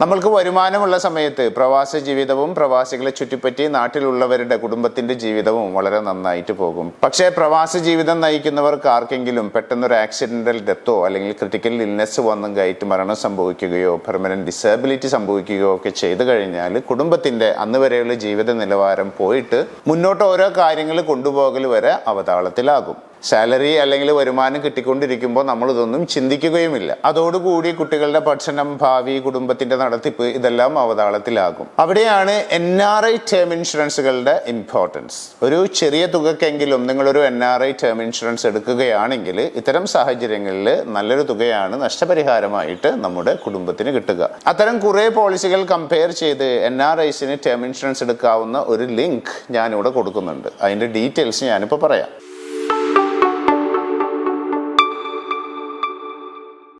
നമ്മൾക്ക് വരുമാനമുള്ള സമയത്ത് പ്രവാസ ജീവിതവും പ്രവാസികളെ ചുറ്റിപ്പറ്റി നാട്ടിലുള്ളവരുടെ കുടുംബത്തിന്റെ ജീവിതവും വളരെ നന്നായിട്ട് പോകും. പക്ഷേ പ്രവാസ ജീവിതം നയിക്കുന്നവർക്ക് ആർക്കെങ്കിലും പെട്ടെന്നൊരു ആക്സിഡന്റൽ ഡെത്തോ അല്ലെങ്കിൽ ക്രിട്ടിക്കൽ ഇൽനെസ് വന്നും കയറ്റി മരണം സംഭവിക്കുകയോ പെർമനന്റ് ഡിസേബിലിറ്റി സംഭവിക്കുകയോ ഒക്കെ ചെയ്തു കഴിഞ്ഞാൽ കുടുംബത്തിന്റെ അന്ന് വരെയുള്ള ജീവിത നിലവാരം പോയിട്ട് മുന്നോട്ട് ഓരോ കാര്യങ്ങൾ കൊണ്ടുപോകൽ വരെ അവതാളത്തിലാകും. സാലറി അല്ലെങ്കിൽ വരുമാനം കിട്ടിക്കൊണ്ടിരിക്കുമ്പോൾ നമ്മൾ ഇതൊന്നും ചിന്തിക്കുകയുമില്ല. അതോടുകൂടി കുട്ടികളുടെ പഠനം ഭാവി കുടുംബത്തിന്റെ നടത്തിപ്പ് ഇതെല്ലാം അവതാളത്തിലാകും. അവിടെയാണ് എൻ ആർ ഐ ടേം ഇൻഷുറൻസുകളുടെ ഇമ്പോർട്ടൻസ് ഒരു ചെറിയ തുകക്കെങ്കിലും നിങ്ങളൊരു N R I term insurance എടുക്കുകയാണെങ്കിൽ ഇത്തരം സാഹചര്യങ്ങളിൽ നല്ലൊരു തുകയാണ് നഷ്ടപരിഹാരമായിട്ട് നമ്മുടെ കുടുംബത്തിന് കിട്ടുക. അത്തരം കുറേ പോളിസികൾ കമ്പയർ ചെയ്ത് എൻ ആർ ഐസിന് ടേം ഇൻഷുറൻസ് എടുക്കാവുന്ന ഒരു ലിങ്ക് ഞാനിവിടെ കൊടുക്കുന്നുണ്ട്. അതിന്റെ ഡീറ്റെയിൽസ് ഞാനിപ്പോൾ പറയാം.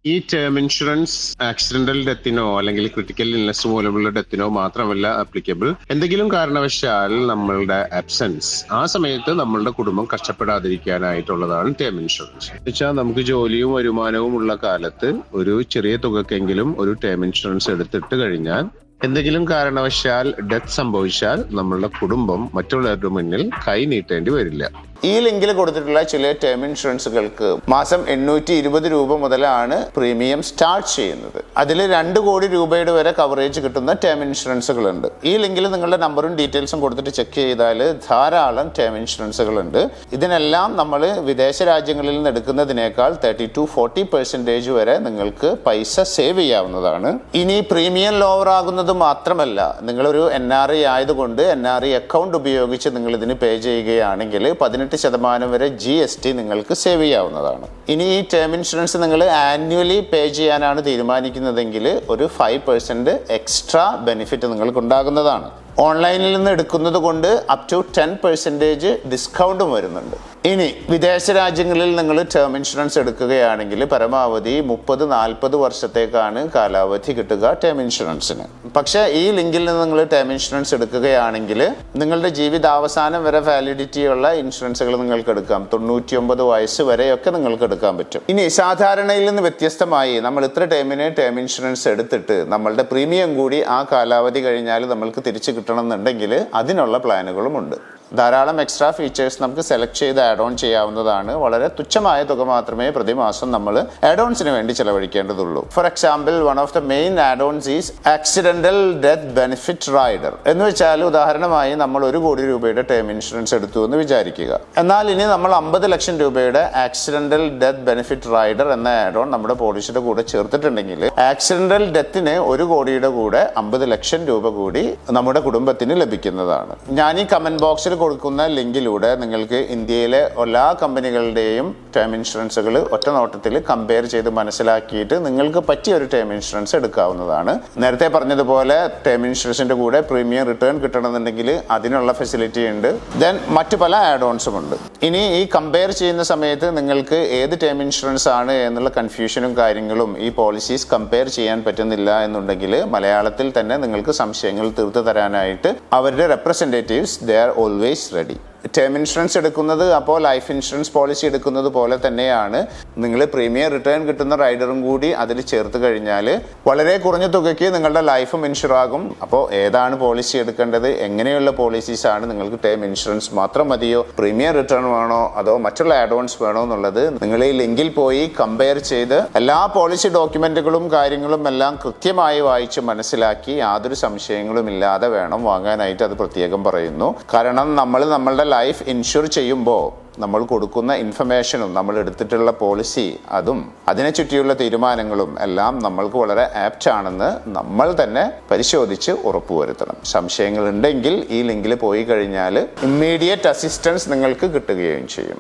ഈ ടേം ഇൻഷുറൻസ് ആക്സിഡന്റൽ ഡെത്തിനോ അല്ലെങ്കിൽ ക്രിട്ടിക്കൽ ഇൽനെസ് പോലുള്ള ഡെത്തിനോ മാത്രമല്ല അപ്ലിക്കബിൾ എന്തെങ്കിലും കാരണവശാൽ നമ്മളുടെ അബ്സെൻസ് ആ സമയത്ത് നമ്മളുടെ കുടുംബം കഷ്ടപ്പെടാതിരിക്കാനായിട്ടുള്ളതാണ് ടേം ഇൻഷുറൻസ് വെച്ചാൽ നമുക്ക് ജോലിയും വരുമാനവും ഉള്ള കാലത്ത് ഒരു ചെറിയ തുകക്കെങ്കിലും ഒരു ടേം ഇൻഷുറൻസ് എടുത്തിട്ട് കഴിഞ്ഞാൽ എന്തെങ്കിലും കാരണവശാൽ ഡെത്ത് സംഭവിച്ചാൽ നമ്മളുടെ കുടുംബം മറ്റുള്ളവരുടെ മുന്നിൽ കൈ നീട്ടേണ്ടി വരില്ല. ഈ ലിങ്കിൽ കൊടുത്തിട്ടുള്ള ചില ടേം ഇൻഷുറൻസുകൾക്ക് മാസം എണ്ണൂറ്റി ഇരുപത് രൂപ മുതലാണ് പ്രീമിയം സ്റ്റാർട്ട് ചെയ്യുന്നത്. അതിൽ രണ്ട് കോടി രൂപയുടെ വരെ കവറേജ് കിട്ടുന്ന ടേം ഇൻഷുറൻസുകളുണ്ട് ഈ ലിങ്കിൽ നിങ്ങളുടെ നമ്പറും ഡീറ്റെയിൽസും കൊടുത്തിട്ട് ചെക്ക് ചെയ്താൽ ധാരാളം ടേം ഇൻഷുറൻസുകളുണ്ട് ഇതിനെല്ലാം നമ്മൾ വിദേശ രാജ്യങ്ങളിൽ നിന്ന് എടുക്കുന്നതിനേക്കാൾ തേർട്ടി ടു ഫോർട്ടി പെർസെന്റേജ് വരെ നിങ്ങൾക്ക് പൈസ സേവ് ചെയ്യാവുന്നതാണ്. ഇനി പ്രീമിയം ലോവർ ആകുന്നത് മാത്രമല്ല നിങ്ങളൊരു എൻ ആർ ഐ ആയതുകൊണ്ട് എൻ ആർ ഐ അക്കൗണ്ട് ഉപയോഗിച്ച് നിങ്ങൾ ഇതിന് പേ ചെയ്യുകയാണെങ്കിൽ പതിനെട്ട് ശതമാനം വരെ ജി എസ് ടി നിങ്ങൾക്ക് സേവ് ചെയ്യാവുന്നതാണ്. ഇനി ഈ ടേം ഇൻഷുറൻസ് നിങ്ങൾ ആനുവലി പേ ചെയ്യാനാണ് തീരുമാനിക്കുന്നതെങ്കിൽ ഒരു ഫൈവ് പെർസെന്റ് എക്സ്ട്രാ ബെനിഫിറ്റ് നിങ്ങൾക്ക് ഉണ്ടാകുന്നതാണ് ഓൺലൈനിൽ നിന്ന് എടുക്കുന്നത് കൊണ്ട് അപ് ടു ടെൻ പെർസെന്റേജ് ഡിസ്കൗണ്ടും വരുന്നുണ്ട്. ഇനി വിദേശ രാജ്യങ്ങളിൽ നിങ്ങൾ ടേം ഇൻഷുറൻസ് എടുക്കുകയാണെങ്കിൽ പരമാവധി മുപ്പത് നാൽപ്പത് വർഷത്തേക്കാണ് കാലാവധി കിട്ടുക ടേം ഇൻഷുറൻസിന് പക്ഷേ ഈ ലിങ്കിൽ നിന്ന് നിങ്ങൾ ടേം ഇൻഷുറൻസ് എടുക്കുകയാണെങ്കിൽ നിങ്ങളുടെ ജീവിതാവസാനം വരെ വാലിഡിറ്റി ഉള്ള ഇൻഷുറൻസുകൾ നിങ്ങൾക്ക് എടുക്കാം. തൊണ്ണൂറ്റി ഒമ്പത് വയസ്സ് വരെയൊക്കെ നിങ്ങൾക്ക് എടുക്കാൻ പറ്റും. ഇനി സാധാരണയിൽ നിന്ന് വ്യത്യസ്തമായി നമ്മൾ ഇത്ര ടേമിന് ടേം ഇൻഷുറൻസ് എടുത്തിട്ട് നമ്മളുടെ പ്രീമിയം കൂടി ആ കാലാവധി കഴിഞ്ഞാൽ നമ്മൾക്ക് തിരിച്ചു കിട്ടണം എന്നുണ്ടെങ്കിൽ അതിനുള്ള പ്ലാനുകളും ഉണ്ട്. ധാരാളം എക്സ്ട്രാ ഫീച്ചേഴ്സ് നമുക്ക് സെലക്ട് ചെയ്ത് ആഡ് ഓൺ ചെയ്യാവുന്നതാണ്. വളരെ തുച്ഛമായ തുക മാത്രമേ പ്രതിമാസം നമ്മൾ ആഡ് ഓൺസിന് വേണ്ടി ചെലവഴിക്കേണ്ടതുള്ളൂ. For example one of the main add ons is accidental death benefit rider എന്ന് വെച്ചാൽ ഉദാഹരണമായി നമ്മൾ ഒരു കോടി രൂപയുടെ ടേം ഇൻഷുറൻസ് എടുത്തു എന്ന് വിചാരിക്കുക. എന്നാൽ ഇനി നമ്മൾ അമ്പത് ലക്ഷം രൂപയുടെ ആക്സിഡന്റൽ ഡെത്ത് ബെനിഫിറ്റ് റൈഡർ എന്ന ആഡ് ഓൺ നമ്മുടെ പോളിസിയുടെ കൂടെ ചേർത്തിട്ടുണ്ടെങ്കിൽ ആക്സിഡന്റൽ ഡെത്തിന് ഒരു കോടിയുടെ കൂടെ അമ്പത് ലക്ഷം രൂപ കൂടി നമ്മുടെ കുടുംബത്തിന് ലഭിക്കുന്നതാണ്. ഞാൻ ഈ കമന്റ് ബോക്സിൽ കൊടുക്കുന്ന ലിങ്കിലൂടെ നിങ്ങൾക്ക് ഇന്ത്യയിലെ എല്ലാ കമ്പനികളുടെയും ടേം ഇൻഷുറൻസുകൾ ഒറ്റ നോട്ടത്തിൽ കമ്പയർ ചെയ്ത് മനസ്സിലാക്കിയിട്ട് നിങ്ങൾക്ക് പറ്റിയ ഒരു ടേം ഇൻഷുറൻസ് എടുക്കാവുന്നതാണ്. നേരത്തെ പറഞ്ഞതുപോലെ ടേം ഇൻഷുറൻസിന്റെ കൂടെ പ്രീമിയം റിട്ടേൺ കിട്ടണമെന്നുണ്ടെങ്കിൽ അതിനുള്ള ഫെസിലിറ്റി ഉണ്ട്. ദെൻ മറ്റു പല ആഡ് ഓൺസും ഉണ്ട്. ഇനി ഈ കമ്പയർ ചെയ്യുന്ന സമയത്ത് നിങ്ങൾക്ക് ഏത് ടേം ഇൻഷുറൻസ് ആണ് എന്നുള്ള കൺഫ്യൂഷനും കാര്യങ്ങളും ഈ പോളിസീസ് കമ്പയർ ചെയ്യാൻ പറ്റുന്നില്ല എന്നുണ്ടെങ്കിൽ മലയാളത്തിൽ തന്നെ നിങ്ങൾക്ക് സംശയങ്ങൾ തീർത്തു തരാനായിട്ട് അവരുടെ representatives they are always always ready. Term insurance എടുക്കുന്നത് അപ്പോൾ ലൈഫ് ഇൻഷുറൻസ് പോളിസി എടുക്കുന്നത് പോലെ തന്നെയാണ്. നിങ്ങൾ പ്രീമിയം റിട്ടേൺ കിട്ടുന്ന റൈഡറും കൂടി അതിൽ ചേർത്ത് കഴിഞ്ഞാൽ വളരെ കുറഞ്ഞ തുകയ്ക്ക് നിങ്ങളുടെ ലൈഫും ഇൻഷുർ ആകും. അപ്പോൾ ഏതാണ് പോളിസി എടുക്കേണ്ടത്? എങ്ങനെയുള്ള പോളിസീസ് ആണ് നിങ്ങൾക്ക് ടേം ഇൻഷുറൻസ് മാത്രം മതിയോ? പ്രീമിയം റിട്ടേൺ വേണോ? അതോ മറ്റുള്ള അഡ്വാൻസ് വേണോ എന്നുള്ളത് നിങ്ങൾ ഈ ലിങ്കിൽ പോയി കമ്പയർ ചെയ്ത് എല്ലാ പോളിസി ഡോക്യുമെന്റുകളും കാര്യങ്ങളും എല്ലാം കൃത്യമായി വായിച്ച് മനസ്സിലാക്കി യാതൊരു സംശയങ്ങളും ഇല്ലാതെ വേണം വാങ്ങാനായിട്ട് അത് പ്രത്യേകം പറയുന്നു. കാരണം നമ്മൾ നമ്മളുടെ ലൈഫ് ഇൻഷുർ ചെയ്യുമ്പോൾ നമ്മൾ കൊടുക്കുന്ന ഇൻഫർമേഷനും നമ്മൾ എടുത്തിട്ടുള്ള പോളിസി അതും അതിനെ ചുറ്റിയുള്ള തീരുമാനങ്ങളും എല്ലാം നമ്മൾക്ക് വളരെ ആപ്റ്റ് ആണെന്ന് നമ്മൾ തന്നെ പരിശോധിച്ച് ഉറപ്പുവരുത്തണം. സംശയങ്ങൾ ഉണ്ടെങ്കിൽ ഈ ലിങ്കിൽ പോയി കഴിഞ്ഞാൽ ഇമ്മീഡിയറ്റ് അസിസ്റ്റൻസ് നിങ്ങൾക്ക് കിട്ടുകയും ചെയ്യും.